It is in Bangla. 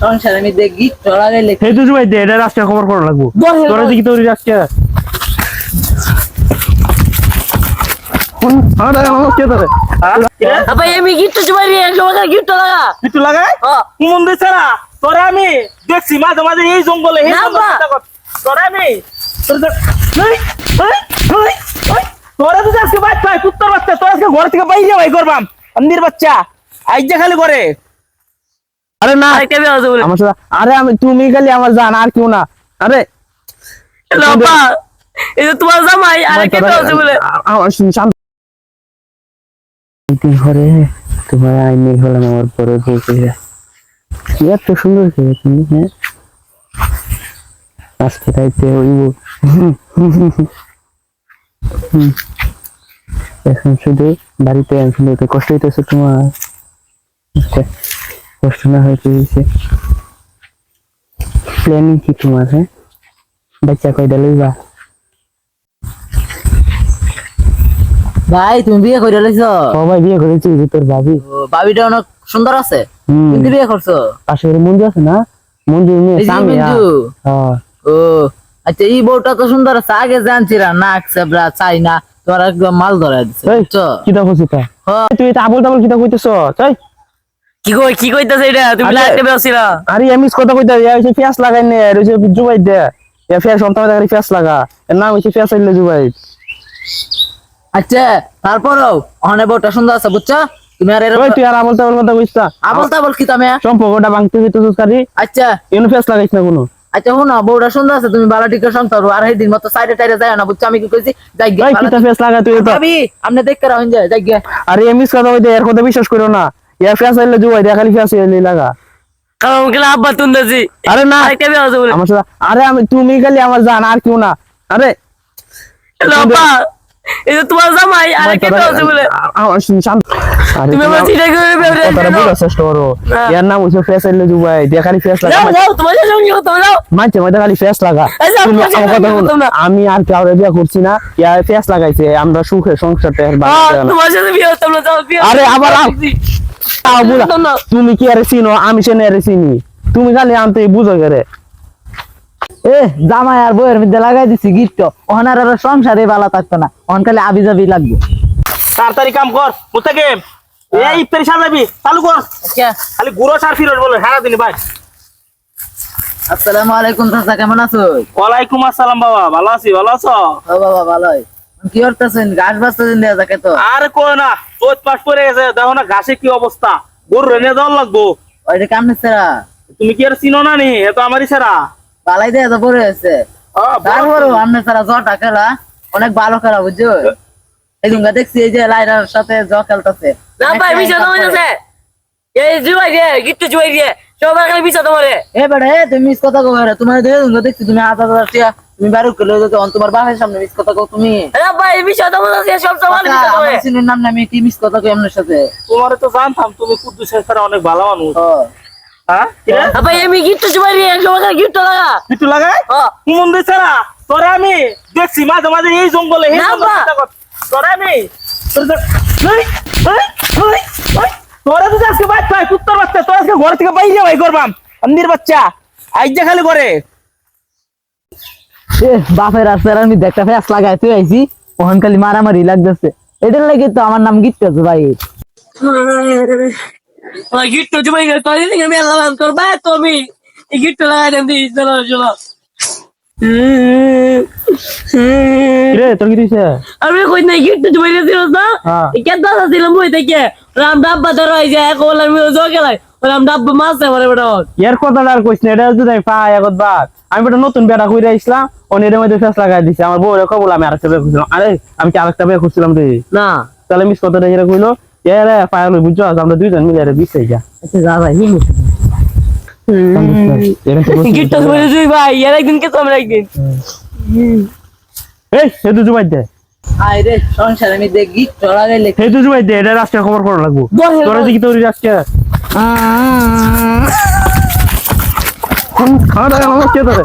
সংসার আমি দেখি চলা গেলে দে এটা আজকে খবর করা লাগবো। তোরা দেখি আজকে আমি দেখছি মাঝে মাঝে এই জঙ্গলে। তোরা আমি তোরা তো- আজকে বাচ্চা কুত্তার বাচ্চা তোরা আজকে ঘর থেকে বাইরে ভাই করবাম। আন্দির বাচ্চা আইজ খালি করে আরে না। আমার সাথে আরে আমি তুমি খালি আমার জান আর কেউ না। আরে। বাবা এই যে তোমার জামাই আর কেমন আছে বলে? আমার শান্ত দিন পরে তোমার আইনি হলাম আমার পরে বলতে এত সুন্দর ছেলে তুমি হ্যাঁ? আজকে রাইতে হইব। এখন শুধু বাড়িতে এখন তো কষ্ট হইতেছে তোমার। কষ্ট না হইতে হয়েছে। প্ল্যানিং কি তোমার হ্যাঁ? বাচ্চা কয়টা লইবা? ভাই তুমি বিয়ে করে লাইছো? সবাই বিয়ে করেছি যে তোর ভাবি। ও, ভাবিটা অনেক সুন্দর আছে? কিন্তু বিয়ে করছ? পাশে মন্দির আছে না? মন্দির নিয়ে সামনে হ্যাঁ। ও। আচ্ছা এই বউটা তো সুন্দর আছে। আগে জানছিলাম নাক সেবরা চাই না। তোমার একদম মাল ধরা এই বুঝছ? তা? হ্যাঁ। তুই এটা আবল তাবল কিতা কইতেছ? তাই কি কই কি কইতাছে এটা? তুমি আরে এমিস কথা কইতা ইয়া হইছে লাগাই নে আর হইছে জুবাই দে। ইয়া দেখা লাগা। এর নাম হইছে ফেস আইলে জুবাই। আচ্ছা তারপরও অনে বউটা সুন্দর আছে বুঝছ? তুমি আর এরকম তুই আর আবল তাবল কথা কইছা আবল তাবল কি তুমি? সম্পর্কটা ভাঙতে হইতেছিস কারি আচ্ছা। এনু ফেস লাগাইছ না কোনো। আচ্ছা বউটা সুন্দর আছে তুমি বালা টিকা সংসার আর এই দিন মতো সাইডে টাইডে যায় না বুঝছ? আমি কি কইছি? যাই গে ভাই কিতা ফেস লাগা তুই তো। ভাবি আপনি দেখতে রাখুন যায় যাই গে আরে এমিস কথা কইতে এর কথা বিশ্বাস করো না। ইয়া ফেস আইলে জুবাই দে খালি ফেস আইলে লাগা। কারণ গেলে আব্বা তুন্দাছি আরে না। আর কেমন আছে বলে? আমার সাথে আরে আমি তুমি খালি আমার জান আর কেউ না। আরে। বাবা এই যে তোমার জামাই আর কেমন আছে বলে? আমার শান্ত। তুমি আমার চিঠি করে বেরে কথাটা বোঝার চেষ্টা করো। না। নাম ফেস দিয়ে খালি ফেস লাগা। যাও যাও তোমার সঙ্গে কথা যাও। মানছে মধ্যে খালি ফেস লাগা। তুমি আমার কথা। আমি আর কাউরে বিয়ে করছি না। ইয়া ফেস লাগাইছে আমরা সুখে সংসারটা এর আহ, তোমার সাথে বিয়ে হতাম না যাও বিয়ে আরে, আবার। তাও বুঝা। তুমি কি আরে চিনো? আমি সে নেরে চিনি। তুমি খালি আনতে বুঝো করে এ জামাই আর বউয়ের মধ্যে লাগাই দিছি গিফট ওখানে আর আর সংসারে বালা থাকতো না। ওখান খালি আবি যাবি লাগবে। তাড়াতাড়ি কাম কর মুস্তাকে এই ইফতারি সাজাবি চালু কর। খালি গুঁড়ো সার ফিরত বলে সারা দিন ভাই। আসসালামু আলাইকুম চাচা কেমন আছো? ওয়ালাইকুম আসসালাম বাবা ভালো আছি ভালো আছো? বাবা ভালোই। কি করতেছেন? গাছ বাঁচতেছেন দেয়া যাকে তো। আরে কো না চোট পাশ পড়ে গেছে দেখো না ঘাসে কি অবস্থা। গরু রেনে লাগবো। ওইটা কেমন সেরা তুমি কি আর চিনো না নি? এ তো আমারই সেরা বালাই দেয়া তো পড়ে আছে ও, বড় তারপরও আপনার সারা জটা খেলা অনেক ভালো খেলা বুঝছ? এই দুঙ্গা দেখছি এই যে লাইরার সাথে জ খেলতেছে। না ভাই মিশা তোমার কাছে এই জুয়াই দিয়ে গিফট জুয়াই দিয়ে সবাই খালি মিশা তোমারে এ বেটা তুমি মিস কথা কো বেটা তোমার দেখে দুঙ্গা দেখছি তুমি টিয়া তুমি বারো কিলো যেতে তোমার বাপের সামনে মিস কথা কো তুমি। আরে ভাই মিশা তোমার কাছে সব সময় আচ্ছা, সিনের নাম নামে কি মিস কথা কই আপনার সাথে? তোমার তো জানতাম তুমি কুদ্দুস ছাড়া অনেক ভালো মানুষ। হ্যাঁ? রে? আবার আমি গিফট জুয়াই দিয়ে সবাই গিফট লাগা। হ্যাঁ মন দিছে না তোরা আমি দেখছি মাঝে মাঝে এই জঙ্গলে এই জঙ্গলে। তোরা আমি তোরা তো- এই, এই, এই, এই, তোরা তো আজকে বাচ্চা কুত্তার বাচ্চা তোরা আজকে ঘর থেকে বাইরে ভাই করবাম। আন্দির বাচ্চা আইজ খালি করে এ বাপের রাস্তার আমি দেখতে ফেস লাগাই তুই আইছি ওখান খালি মারামারি লাগতেছে। এটার লাগে তো আমার নাম গিফট আছে ভাই। আমি আল্লাহ তোর তুমি এই লাগাই দেন দি চলো চলো রে তোর কি দিছে আমি কই না হ্যাঁ। কেন দাদা দিলাম বই থেকে? রাম ডাব্বা ধরো এই যে এক ওলা আমি জো গেলাই রাম ডাব্বা মাছ মানে বেটা এর কথাটা আর কইছ না এটা যদি আমি পাই আগত বাদ। আমি একটা নতুন বেড়া কইরা মধ্যে ফেস লাগাই দিছে। আমার বউরে খবর আমি আরেকটা করছিলাম। আরে আমি কি আরেকটা বিয়ে করছিলাম রে? না। তাহলে মিস কথাটা কইলো পায়াল বুঝছ আমরা দুইজন মিলে বিছে যা আচ্ছা যা ভাই নিয়ে নিস। গিফট জুয়াই ভাই এর একদিন কে তোমরা একদিন? এই সেতু জুবাই দে। সংসার আমি দেখ জুবাই দে এটা রাস্তা খবর করা লাগবো। তোরা দেখি তোর আজকে খাওয়া দাওয়া আমার কে ধরে?